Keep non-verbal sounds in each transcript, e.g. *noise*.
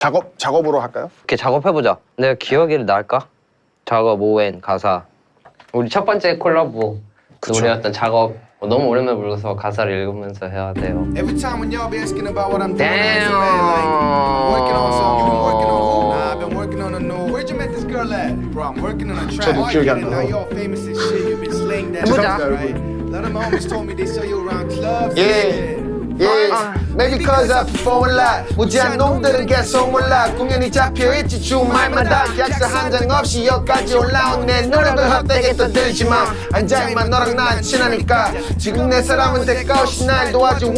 작업 작업으로 할까요? 이렇게 작업해보자. 내가 기억이 날까? 작업 오엔 가사. 우리 첫 번째 콜라보 그쵸. 노래였던 작업 어, 너무 오랜만에 불러서 가사를 읽으면서 해야 돼요. Every time when y'all be asking about what I'm doing, I answer man like, working on something. You been working on who? Nah, I've been working on a new. Where'd you met this girl at? Bro, I'm working on a track. 저도 기억이 안 나요. now y'all famous and shit. You've been slaying that 해보자. right? A lot of my homies told me they saw you around clubs. Yeah. and shit. Yeah, maybe cause I perform a lot 무지한 놈들은 계속 몰라. 공연이 잡혀있지. 주말마다 약속 한장 없이 여기까지 올라온 내 노력을 헛되게 떠들지마. 앉아있만 너랑 난 친하니까. 지금 내 사람은 대가없이 날 도와준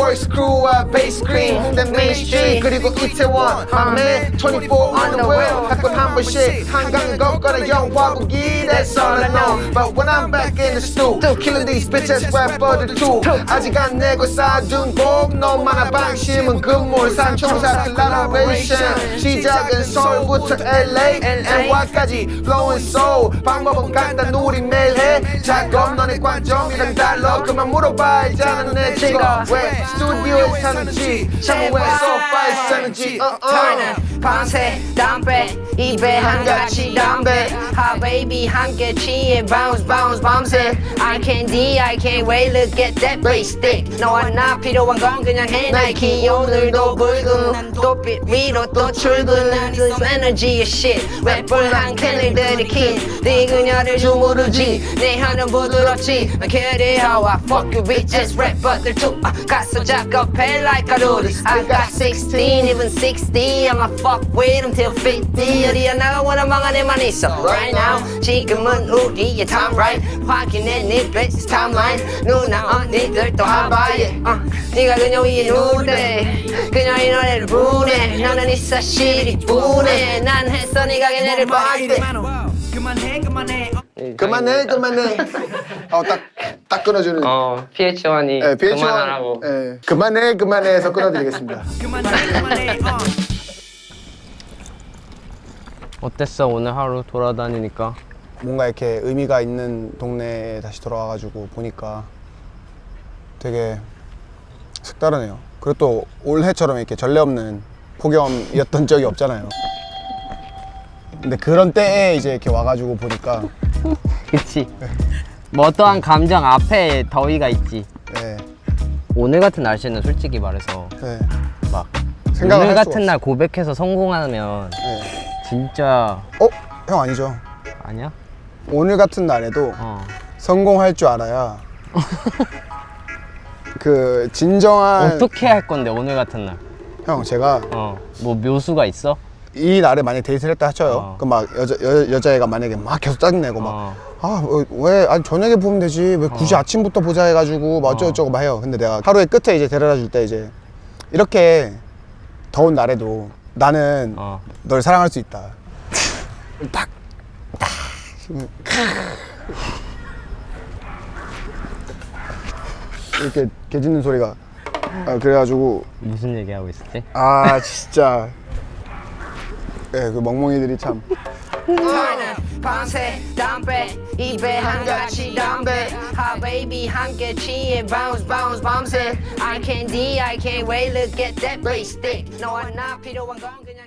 bass cream. 홍대 main street 그리고 이태원. 밤에 24 on the wheel. 가끔 한 번씩 한강을 걷거나 영화 보기 that's all I know. But when I'm back in the stew killing these bitches the two 아직 안 내고 쌓아둔 곡 너무 많아 방심은 금물 산청사 collaboration 시작은 서울부터 LA NY까지 flowing soul. 방법은 간단 우리 매일 해. 작업 너네 관점이랑 달러 그만 물어봐 알잖아 내 친구 왜 스튜디오에 사는지 샤워에 소파에 사는지. 어, 어. 밤새 담배 입에 한 가지 담배. 하 함께 취해 bounce bounce 밤새 I can't D I can't wait look at that bass stick 너와 나 필요한 건 그냥 해 나이키 오늘도 붉은 또빛 위로 또 출근 This energy shit 랩을 한 캔을 들이킨 네 그녀를 주무르지 내 혀는 부드럽지 I care how I fuck you bitches rap but they're too uh, 가서 작업해 like I do this I got 16 even 60 I'ma fuck with them till 50 어디야 나가 원한 망한 애만 있어 Right now 지금은 우리의 right? 확인해 네 bitches timeline 누나 언니들 또 하바에 uh, 네가 그녀 위에 누대 그녀의 노래를 부내 나는 이 사실이 분해 난 했어 네가 걔네를 봐대 그만해, 그만해. 그만해 그만해. 어딱딱 끊어주는. 어 PH1이 네, PH1 그만하라고. 네, 그만해 그만해 해서 끊어드리겠습니다. 그만해, 그만해. 어. 어땠어 오늘 하루? 돌아다니니까? 뭔가 이렇게 의미가 있는 동네에 다시 돌아와가지고 보니까 되게 색다르네요. 그리고 또 올해처럼 이렇게 전례 없는 폭염이었던 적이 없잖아요. 근데 그런 때에 이제 이렇게 와가지고 보니까 *laughs* 그치. 뭐 어떠한 감정 앞에 더위가 있지. 네, 오늘 같은 날씨는 솔직히 말해서 네, 막 생각을 오늘 할 수가 같은 날 고백해서 성공하면 네. 진짜 어? 형 아니죠? 아니야? 오늘 같은 날에도 어. 성공할 줄 알아야 *laughs* 그 진정한 어떻게 할 건데 오늘 같은 날? 형 제가 어. 뭐 묘수가 있어? 이 날에 만약에 데이트를 했다 쳐요. 어. 그럼 막 여자 여, 여자애가 만약에 막 계속 짜증내고 막 어. 아, 어, 왜, 아니, 저녁에 보면 되지. 왜 굳이 아침부터 보자 해가지고, 막 어쩌고 저쩌고 막 해요. 근데 내가 하루의 끝에 이제 데려다 줄 때 이제, 이렇게 더운 날에도 나는 어. 널 사랑할 수 있다. 딱, *laughs* 딱. 이렇게 개 짖는 소리가. 아, 그래가지고, 무슨 얘기 하고 있었지? 아, 진짜. 예, 그 멍멍이들이 참. 저희는 밤새 담배 입에 한 가지 담배 하 baby 함께 취해 bounce bounce 밤새 I can't D I can't wait look at that bass stick 너와 나 필요한 건 그냥